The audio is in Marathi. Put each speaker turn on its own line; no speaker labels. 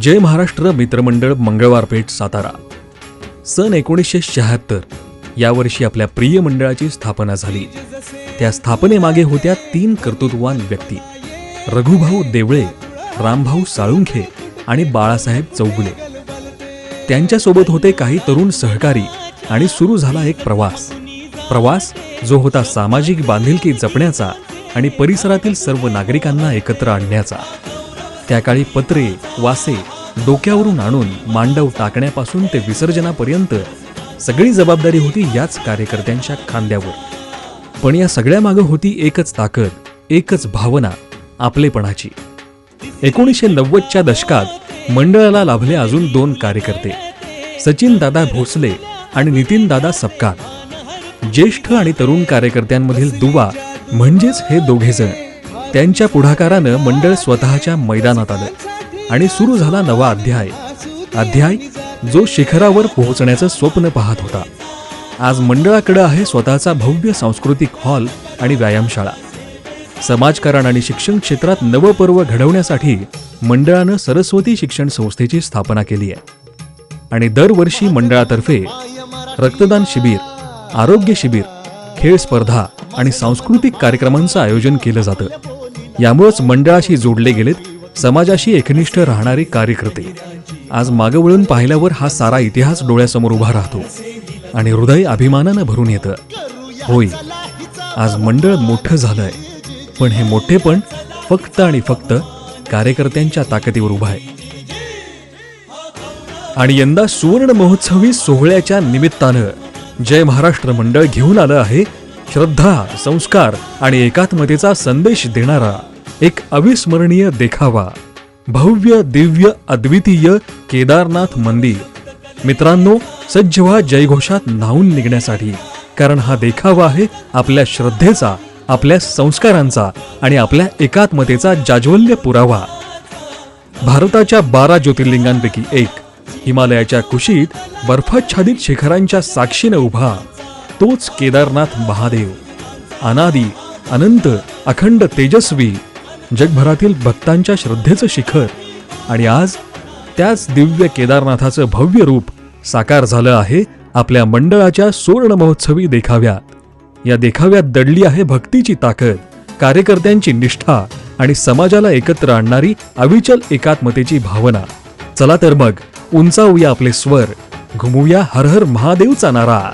जय महाराष्ट्र मित्रमंडळ मंगळवार पेठ सातारा. सन एकोणीसशे शहात्तर यावर्षी आपल्या प्रिय मंडळाची स्थापना झाली. त्या स्थापनेमागे होत्या तीन कर्तृत्ववान व्यक्ती. रघुभाऊ देवळे रामभाऊ साळुंखे आणि बाळासाहेब चौगुले. त्यांच्यासोबत होते काही तरुण सहकारी आणि सुरू झाला एक प्रवास. प्रवास जो होता सामाजिक बांधिलकी जपण्याचा आणि परिसरातील सर्व नागरिकांना एकत्र आणण्याचा. त्या काळी पत्रे वासे डोक्यावरून आणून मांडव टाकण्यापासून ते विसर्जनापर्यंत सगळी जबाबदारी होती याच कार्यकर्त्यांच्या खांद्यावर. पण या सगळ्यामागं होती एकच ताकद एकच भावना आपलेपणाची. एकोणीसशे नव्वदच्या दशकात मंडळाला लाभले अजून दोन कार्यकर्ते सचिन दादा भोसले आणि नितीन दादा सपकाळ. ज्येष्ठ आणि तरुण कार्यकर्त्यांमधील दुवा म्हणजेच हे दोघेजण. त्यांच्या पुढाकारानं मंडळ स्वतःच्या मैदानात आलं. आणि सुरू झाला नवा अध्याय. अध्याय जो शिखरावर पोहोचण्याचं स्वप्न पाहत होता. आज मंडळाकडं आहे स्वतःचा भव्य सांस्कृतिक हॉल आणि व्यायामशाळा. समाजकारण आणि शिक्षण क्षेत्रात नवपर्व घडवण्यासाठी मंडळानं सरस्वती शिक्षण संस्थेची स्थापना केली आहे. आणि दरवर्षी मंडळातर्फे रक्तदान शिबिर आरोग्य शिबिर खेळ स्पर्धा आणि सांस्कृतिक कार्यक्रमांचं आयोजन केलं जातं. यामुळेच मंडळाशी जोडले गेलेत समाजाशी एकनिष्ठ राहणारे कार्यकर्ते. आज मागं वळून पाहिल्यावर हा सारा इतिहास डोळ्यासमोर उभा राहतो. आणि हृदय अभिमानानं भरून येतं. होय आज मंडळ मोठं झालंय. पण हे मोठेपण फक्त आणि फक्त कार्यकर्त्यांच्या ताकदीवर उभं आहे. आणि यंदा सुवर्ण महोत्सवी सोहळ्याच्या निमित्तानं जय महाराष्ट्र मंडळ घेऊन आलं आहे श्रद्धा संस्कार आणि एकात्मतेचा संदेश देणारा एक अविस्मरणीय देखावा भव्य दिव्य अद्वितीय केदारनाथ मंदिर. मित्रांनो सज्ज व्हा जयघोषात न्हावून निघण्यासाठी कारण हा देखावा आहे आपल्या श्रद्धेचा आपल्या संस्कारांचा आणि आपल्या एकात्मतेचा जाज्वल्य पुरावा. भारताच्या बारा ज्योतिर्लिंगांपैकी एक हिमालयाच्या कुशीत बर्फाच्छादित शिखरांच्या साक्षीनं उभा. तोच केदारनाथ महादेव. अनादी अनंत अखंड तेजस्वी जगभरातील भक्तांच्या श्रद्धेचं शिखर आणि आज त्याच दिव्य केदारनाथाचं भव्य रूप साकार झालं आहे आपल्या मंडळाच्या सुवर्ण महोत्सवी देखाव्यात. या देखाव्यात दडली आहे भक्तीची ताकद कार्यकर्त्यांची निष्ठा आणि समाजाला एकत्र आणणारी अविचल एकात्मतेची भावना. चला तर मग उंचावूया आपले स्वर घुमूया हर हर महादेवचा नारा.